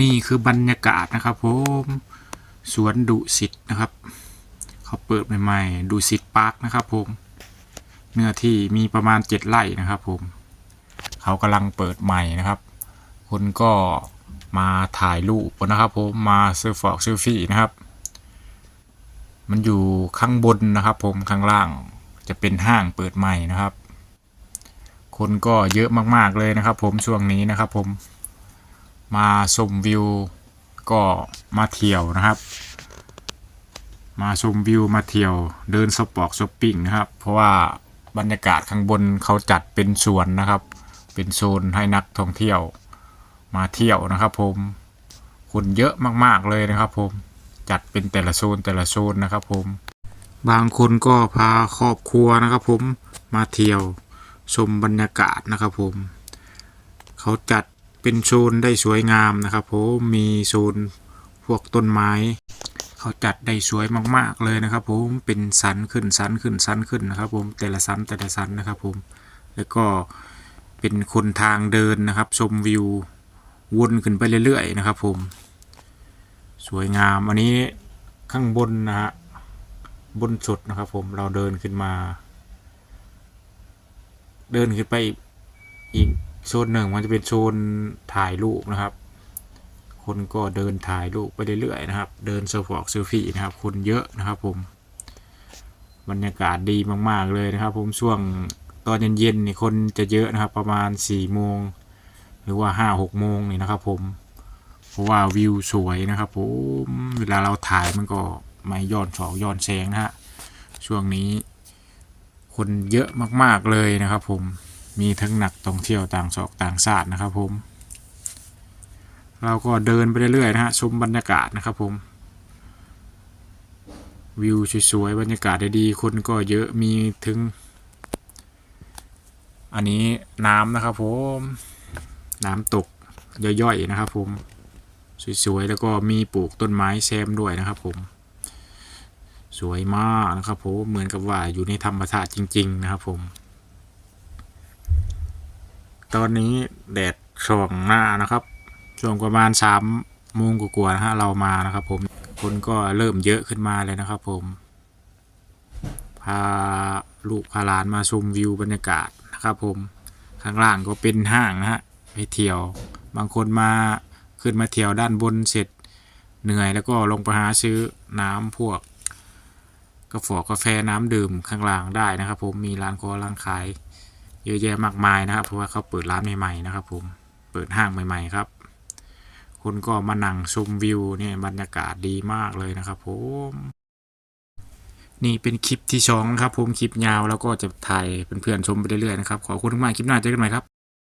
นี่คือบรรยากาศนะครับผมสวนดุสิตนะครับ เขาเปิดใหม่ๆดุสิตพาร์คนะครับผม เนื้อที่มีประมาณเจ็ดไร่นะครับผม เขากำลังเปิดใหม่นะครับ คนก็มาถ่ายรูปนะครับผมมาซื้อฟอกซื้อฟี่นะครับ มันอยู่ข้างบนนะครับ ผมข้างล่างจะเป็นห้างเปิดใหม่นะครับ คนก็เยอะมากๆเลยนะครับ ผมช่วงนี้นะครับผม มาชมวิวก็มาเที่ยวนะครับ มาชมวิวมาเที่ยวเดินสปอกช้อปปิ้งนะครับ เพราะว่าบรรยากาศข้างบนเขาจัดเป็นสวนนะครับ เป็นโซนให้นักท่องเที่ยวมาเที่ยวนะครับ ผมคนเยอะมากๆเลยนะครับ ผมจัดเป็นแต่ละโซนแต่ละโซนนะครับ ผม บางคนก็พาครอบครัวนะครับ ผมมาเที่ยวชมบรรยากาศนะครับ ผม เขาจัด เป็นโซนได้สวยงามนะครับผมมีโซนพวกต้นไม้ เขาจัดได้สวยมากๆเลยนะครับผมเป็นสันขึ้นสันขึ้นสันขึ้นนะครับผมแต่ละสันแต่ละสันนะครับผมแล้วก็เป็นคนทางเดินนะครับชมวิววนขึ้นไปเรื่อยๆนะครับผมสวยงามอันนี้ข้างบนนะฮะบนสุดนะครับผมเราเดินขึ้นมา เดินขึ้นไป โซนหนึ่งมันจะเป็นโซนถ่ายรูปนะครับ คนก็เดินถ่ายรูปไปเรื่อยๆนะครับ เดินเซลฟอกเซลฟี่นะครับ คนเยอะนะครับผมบรรยากาศดีมากๆเลยนะครับ ผมช่วงตอนเย็นๆนี่คนจะเยอะนะครับ ประมาณ4ี่โมงหรือว่าห้าหกโมงนี่นะครับ ผมเพราะว่าวิวสวยนะครับผมเวลาเราถ่ายมันก็ไม่ย้อนสองย้อนแสงนะฮะช่วงนี้คนเยอะมากๆเลยนะครับผม มีทั้งหนักท่องเที่ยวต่างศอกต่างชาสตินะครับผม เราก็เดินไปเรื่อยๆนะฮะชมบรรยากาศนะครับผม วิวสวยๆบรรยากาศดีๆคนก็เยอะมีถึง อันนี้น้ำนะครับผม น้ำตกย่อยๆนะครับผมสวยๆแล้วก็มีปลูกต้นไม้แซมด้วยนะครับผมสวยมากนะครับผมเหมือนกับว่าอยู่ในธรรมชาติจริง ๆ นะครับผม ตอนนี้แดดส่องหน้านะครับช่วงประมาณสามโมงกว่าๆนะฮะเรามานะครับ ผมคนก็เริ่มเยอะขึ้นมาเลยนะครับ ผม พาลูกพาหลานมาชมวิวบรรยากาศนะครับ ผม ข้างล่างก็เป็นห้างนะฮะไปเที่ยว บางคนมาขึ้นมาเที่ยวด้านบนเสร็จเหนื่อยแล้วก็ลงไปหาซื้อน้ำพวกกาแฟกาแฟน้ำดื่มข้างล่างได้นะครับ ผมมีร้านคอร้านขาย เยอะแยะมากมายนะครับ เพราะว่าเขาเปิดร้านใหม่ๆนะครับ ผมเปิดห้างใหม่ๆครับคนก็มานั่งชมวิวเนี่ยบรรยากาศดีมากเลยนะครับผมนี่เป็นคลิปที่สองนะครับผมคลิปยาวแล้วก็จะถ่ายเพื่อนๆชมไปเรื่อยๆนะครับขอบคุณมากคลิปหน้าเจอกันใหม่ครับ